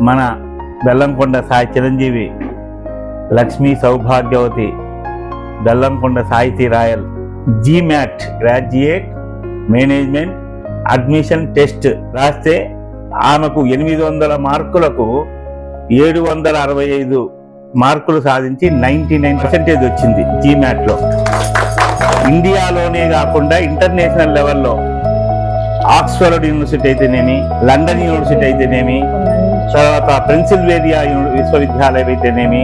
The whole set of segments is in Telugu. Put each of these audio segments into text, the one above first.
మన బెల్లంకొండ సాయి చిరంజీవి లక్ష్మీ సౌభాగ్యవతి Bellamkonda Sahithi Rayal GMAT graduate management admission test రాస్తే ఆమెకు ఎనిమిది వందల మార్కులకు ఏడు వందల అరవై ఐదు మార్కులు సాధించి నైన్టీ నైన్ పర్సెంటేజ్ వచ్చింది జీమ్యాట్లో ఇండియాలోనే కాకుండా ఇంటర్నేషనల్ లెవెల్లో ఆక్స్ఫర్డ్ యూనివర్సిటీ అయితేనేమి లండన్ యూనివర్సిటీ అయితేనేమి తర్వాత పెన్సిల్వేనియా విశ్వవిద్యాలయం అయితేనేమి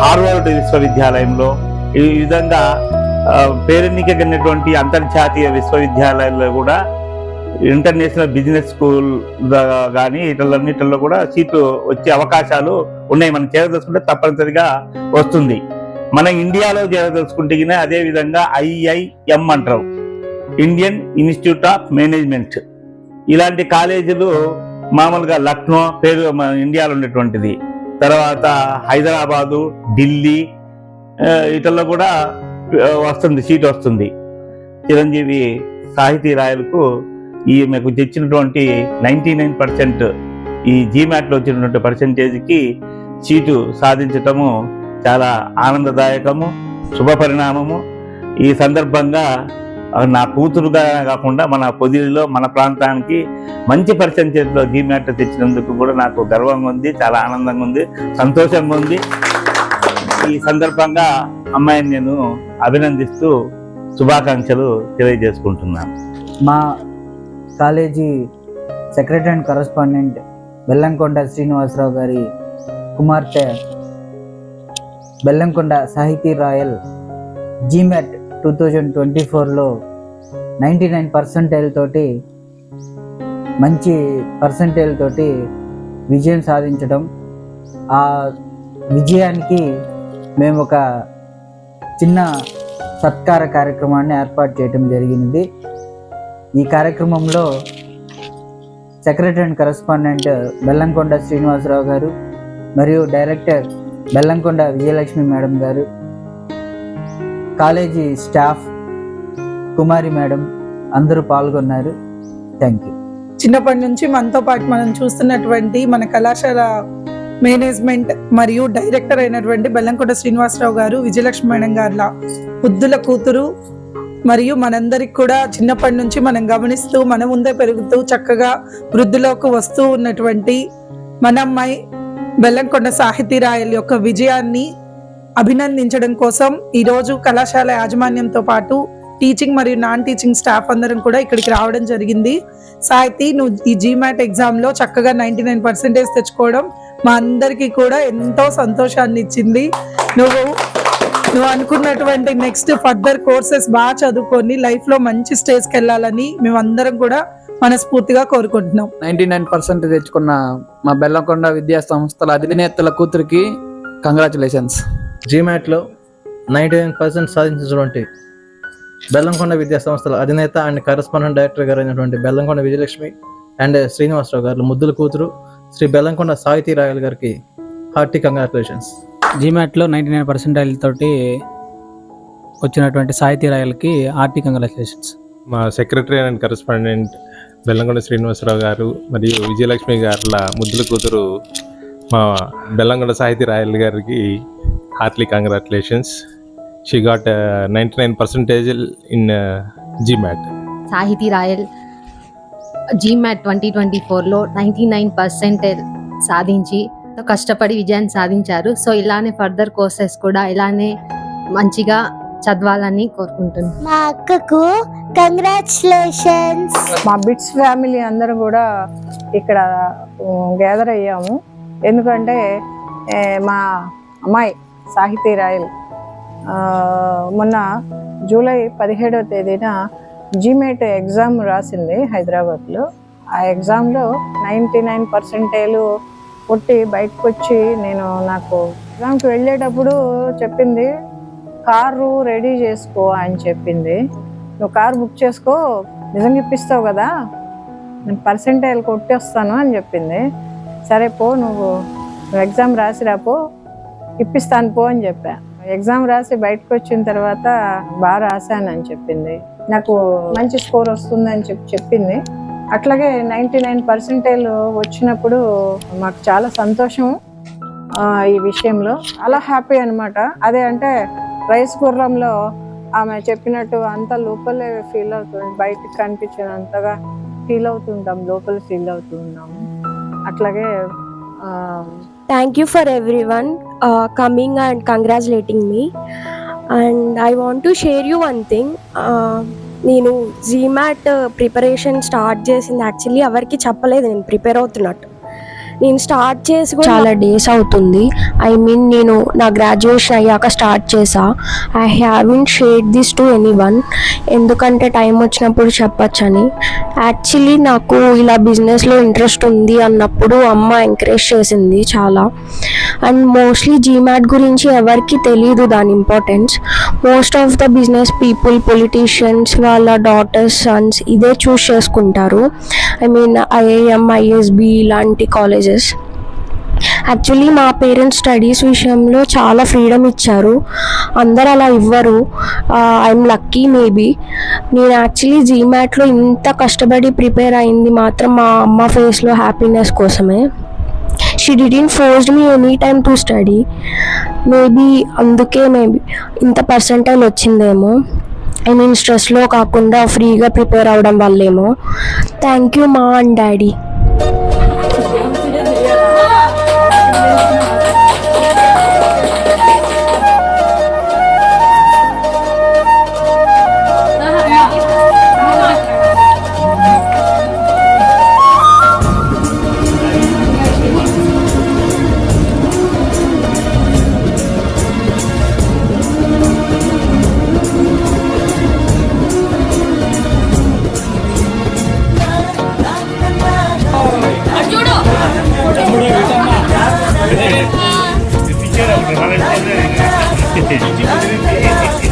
హార్వర్డ్ విశ్వవిద్యాలయంలో ఈ విధంగా పేరెన్నికగినటువంటి అంతర్జాతీయ విశ్వవిద్యాలయాల్లో కూడా ఇంటర్నేషనల్ బిజినెస్ స్కూల్ కానీ వీటన్నిటిలో కూడా సీట్లు వచ్చే అవకాశాలు ఉన్నాయి. మనం చేరదలుచుకుంటే తప్పనిసరిగా వస్తుంది. మన ఇండియాలో చేరదలుచుకుంటే అదే విధంగా ఐఐఎం అంటారు. Indian institute of management. ఇలాంటి కాలేజీలు మామూలుగా లక్నో పేరు మన ఇండియాలో ఉన్నటువంటిది తర్వాత హైదరాబాదు ఢిల్లీ వీటిల్లో కూడా వస్తుంది సీట్ వస్తుంది. చిరంజీవి సాహితీ రాయలకు ఈ మీకు తెచ్చినటువంటి నైంటీ నైన్ పర్సెంట్ ఈ జీమాట్లో వచ్చినటువంటి పర్సెంటేజ్కి సీటు సాధించటము చాలా ఆనందదాయకము శుభ పరిణామము ఈ సందర్భంగా నా కూతురుగా కాకుండా మన పొదిలిలో మన ప్రాంతానికి మంచి పర్సంటేజ్లో జీమ్యాట్ తెచ్చినందుకు కూడా నాకు గర్వంగా ఉంది చాలా ఆనందంగా ఉంది సంతోషంగా ఉంది. ఈ సందర్భంగా అమ్మాయిని నేను అభినందిస్తూ శుభాకాంక్షలు తెలియజేసుకుంటున్నాను. మా college secretary and correspondent Bellamkonda Srinivasarao గారి కుమార్తె Bellamkonda Sahithi Rayal GMAT two thousand twenty ఫోర్లో నైంటీ నైన్ పర్సెంటేజ్ తోటి మంచి పర్సంటేజ్ తోటి విజయం సాధించడం. ఆ విజయానికి మేము ఒక చిన్న సత్కార కార్యక్రమాన్ని ఏర్పాటు చేయడం జరిగినది ఈ కార్యక్రమంలో secretary and correspondent Bellamkonda Srinivasarao గారు మరియు డైరెక్టర్ బెల్లంకొండ విజయలక్ష్మి మేడం గారు కాలేజీ స్టాఫ్ కుమారి మేడం అందరూ పాల్గొన్నారు. థ్యాంక్ యూ చిన్నప్పటి నుంచి మనతో పాటు మనం చూస్తున్నటువంటి మన కళాశాల మేనేజ్మెంట్ మరియు డైరెక్టర్ అయినటువంటి బెల్లంకొండ శ్రీనివాసరావు గారు విజయలక్ష్మి మేడం గారిల బుద్ధుల కూతురు మరియు మనందరికి కూడా చిన్నప్పటి నుంచి మనం గమనిస్తూ మన ముందే పెరుగుతూ చక్కగా వృద్ధిలోకి వస్తూ ఉన్నటువంటి మన అమ్మాయి బెల్లంకొండ సాహితీరాయల్ యొక్క విజయాన్ని అభినందించడం కోసం ఈరోజు కళాశాల యాజమాన్యంతో పాటు టీచింగ్ మరియు నాన్ టీచింగ్ స్టాఫ్ అందరం కూడా ఇక్కడికి రావడం జరిగింది. సాహితీ నువ్వు ఈ జీమాట్ ఎగ్జామ్లో చక్కగా నైన్టీ నైన్ పర్సెంటేజ్ తెచ్చుకోవడం మా అందరికీ కూడా ఎంతో సంతోషాన్ని ఇచ్చింది. నువ్వు నువ్వు అనుకున్నటువంటి నెక్స్ట్ ఫర్దర్ కోర్సెస్ బాగా చదువుకొని లైఫ్లో మంచి స్టేజ్కి వెళ్ళాలని మేమందరం కూడా మనస్ఫూర్తిగా కోరుకుంటున్నాం. నైంటీ నైన్ పర్సెంట్ తెచ్చుకున్న మా బెల్లంకొండ విద్యా సంస్థల అధినేతల కూతురికి కంగ్రాచులేషన్స్ జీమాట్లో నైంటీ నైన్ పర్సెంట్ సాధించినటువంటి బెల్లంకొండ విద్యా సంస్థల అధినేత అండ్ కరస్పాండెంట్ డైరెక్టర్ గారు అయినటువంటి బెల్లంకొండ విజయలక్ష్మి అండ్ శ్రీనివాసరావు గారు ముద్దుల కూతురు శ్రీ బెల్లంకొండ సాహితీ రాయల్ గారికి హార్టీ కంగ్రాచులేషన్స్ జీమాట్లో నైంటీ నైన్ పర్సెంటైల్ తోటి వచ్చినటువంటి సాహితీ రాయలకి ఆర్టీ కంగ్రాచులేషన్స్ మా secretary and correspondent Bellamkonda Srinivasarao గారు మరియు విజయలక్ష్మి గారుల ముద్దుల కూతురు మా బెల్లంకొండ సాహితీ రాయల్ గారికి heartly congratulations she got ninety nine percentage in GMAT Sahithi Rayal GMAT twenty twenty ఫోర్లో నైంటీ నైన్ పర్సెంటేజ్ సాధించి కష్టపడి విజయాన్ని సాధించారు. సో ఇలానే ఫర్దర్ కోర్సెస్ కూడా ఇలానే మంచిగా చదవాలని కోరుకుంటున్నాను. మా అక్కకు కంగ్రాచులేషన్స్ మా బిట్స్ ఫ్యామిలీ అందరూ కూడా ఇక్కడ గ్యాదర్ అయ్యాము. ఎందుకంటే మా అమ్మాయి సాహితీ రాయల్ మొన్న జూలై పదిహేడవ తేదీన జీమేట్ ఎగ్జామ్ రాసింది హైదరాబాద్లో. ఆ ఎగ్జామ్లో నైంటీ నైన్ పర్సెంటేలు కొట్టి బయటకు వచ్చి నేను నాకు ఎగ్జామ్కి వెళ్ళేటప్పుడు చెప్పింది కారు రెడీ చేసుకో అని చెప్పింది. నువ్వు కారు బుక్ చేసుకో నిజంగా ఇప్పిస్తావు కదా నేను పర్సెంటేజ్ కొట్టేస్తాను అని చెప్పింది. సరే పో నువ్వు ఎగ్జామ్ రాసి రాపో ఇప్పిస్తాను పో అని చెప్పా. ఎగ్జామ్ రాసి బయటకు వచ్చిన తర్వాత బాగా రాశానని చెప్పింది. నాకు మంచి స్కోర్ వస్తుందని చెప్పి చెప్పింది. అట్లాగే నైంటీ నైన్ పర్సెంటేజ్ వచ్చినప్పుడు మాకు చాలా సంతోషం ఈ విషయంలో. అలా హ్యాపీ అనమాట అదే అంటే రైస్ గుర్రంలో ఆమె చెప్పినట్టు అంత లోపలే ఫీల్ అవుతుంది. బయటకు కనిపించినంతగా ఫీల్ అవుతుంటాం లోపల ఫీల్ అవుతున్నాము అట్లాగే thank you for everyone coming and congratulating me and I want to share you one thing నేను జీమాట్ ప్రిపరేషన్ స్టార్ట్ చేసింది. యాక్చువల్లీ ఎవరికి చెప్పలేదు. నేను ప్రిపేర్ అవుతున్నట్టు. నేను స్టార్ట్ చేసి చాలా డేస్ అవుతుంది. ఐ మీన్ నేను నా గ్రాడ్యుయేషన్ అయ్యాక స్టార్ట్ చేసా. I haven't share this to anyone ఎందుకంటే టైం వచ్చినప్పుడు చెప్పచ్చని. యాక్చువల్లీ నాకు ఇలా బిజినెస్లో ఇంట్రెస్ట్ ఉంది అన్నప్పుడు అమ్మ ఎంకరేజ్ చేసింది చాలా. అండ్ మోస్ట్లీ జీమాట్ గురించి ఎవరికి తెలియదు దాని importance most of the business people politicians వాళ్ళ డాటర్స్ సన్స్ ఇదే చూస్ చేసుకుంటారు. ఐ మీన్ ఐఐఎం ఐఎస్బి ఇలాంటి కాలేజెస్ యాక్చువల్లీ మా పేరెంట్స్ స్టడీస్ విషయంలో చాలా ఫ్రీడమ్ ఇచ్చారు. అందరు అలా ఇవ్వరు. ఐఎమ్ లక్కీ మేబీ నేను యాక్చువల్లీ జీమాట్లో ఇంత కష్టపడి ప్రిపేర్ అయింది మాత్రం మా అమ్మ ఫేస్లో హ్యాపీనెస్ కోసమే. She didn't forced me any time to study maybe అందుకే మేబీ ఇంత పర్సంటైల్ వచ్చిందేమో. ఐ మీన్ స్ట్రెస్లో కాకుండా ఫ్రీగా ప్రిపేర్ అవడం వల్లేమో. థ్యాంక్ యూ మా and daddy. Vamos lá, vamos lá, vamos.